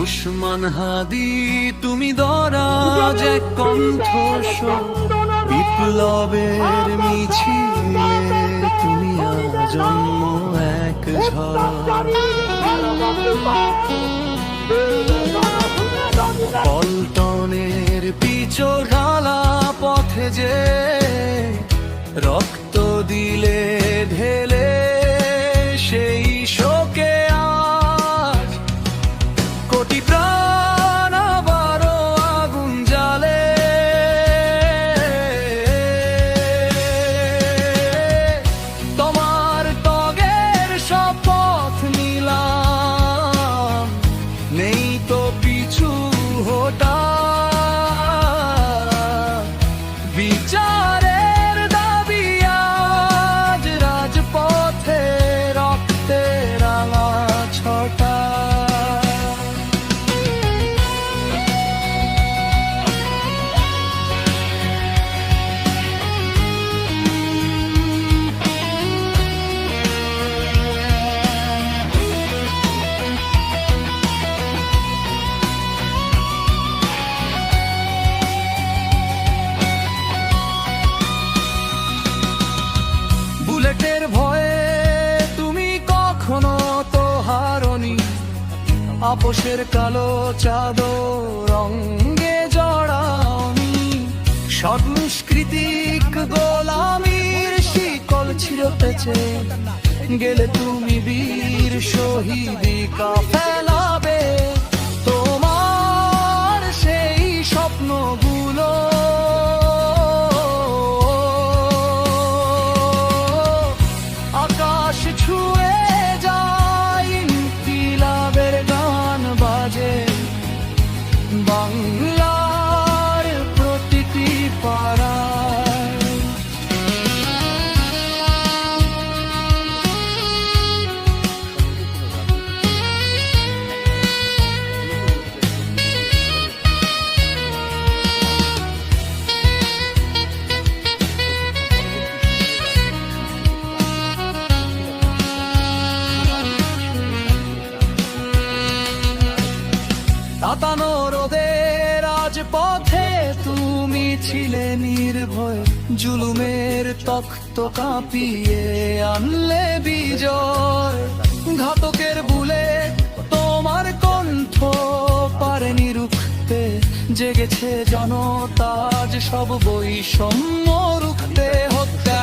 উসমান হাদি, তুমি দরাজ এক কণ্ঠস্বর। বিপ্লবের মিছিলে তুমি আজন্ম এক পল্টনের পিছো ঢালা পথে যে রক্ত বুলেটের ভয়ে তুমি কখনো তো হারনি। আপোষের কালো চাদর রঙ্গে জড়াওনি। সৎনিষ্কৃতিক গোলামির শিকল ছিড়তেছে গেলে তুমি বীর শহীদিকা ফেলাবে। bằng তাতানো রোদের আজ পথে তুমি ছিলে নির্ভয়। জুলুমের তখ্ত কাঁপিয়ে আনলে বিজয়। ঘাতকের বুলে তোমার কণ্ঠ পারেনি রুখতে জেগেছে জনতাজ সব বৈষম্য রুখতে। হত্যাকারীর